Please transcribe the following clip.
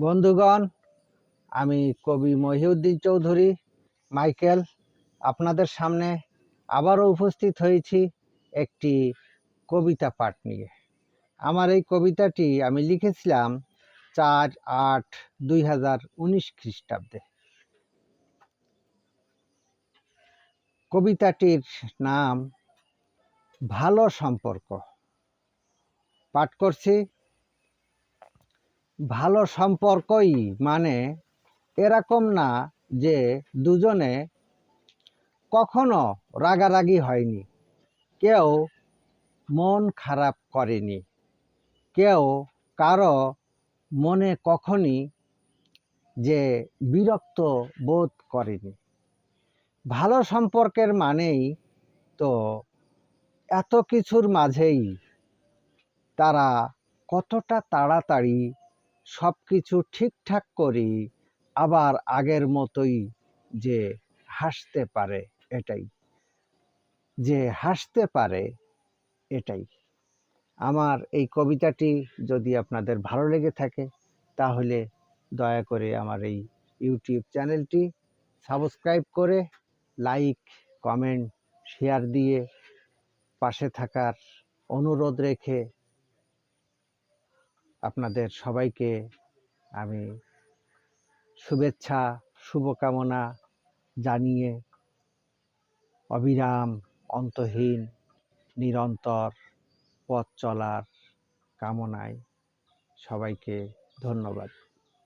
বন্ধুগণ, আমি কবি মহিউদ্দিন চৌধুরী, মাইকেল, আপনাদের সামনে আবারও উপস্থিত হয়েছি একটি কবিতা পাঠ নিয়ে। আমার এই কবিতাটি আমি লিখেছিলাম চার আট দুই হাজার উনিশ খ্রিস্টাব্দে। কবিতাটির নাম, ভালো সম্পর্ক। পাঠ করছি ভালো সম্পর্কই মানে এরকম না যে দুজনে কখনো রাগারাগি হয়নি। কেউ মন খারাপ করেনি। কেউ কারও মনে কখনই যে বিরক্ত বোধ করেনি। ভালো সম্পর্কের মানেই তো এত কিছুর মাঝেই তারা কতটা তাড়াতাড়ি সব কিছু ঠিকঠাক করি, আবার আগের মতোই যে হাসতে পারে এটাই। যে হাসতে পারে এটাই। আমার এই কবিতাটি যদি আপনাদের ভালো লেগে থাকে, তাহলে দয়া করে আমার এই ইউটিউব চ্যানেলটি সাবস্ক্রাইব করে লাইক, কমেন্ট, শেয়ার দিয়ে পাশে থাকার অনুরোধ রেখে আপনাদের সবাইকে আমি শুভেচ্ছা শুভকামনা জানিয়ে অবিরাম অন্তহীন নিরন্তর পথ চলার কামনায় সবাইকে ধন্যবাদ।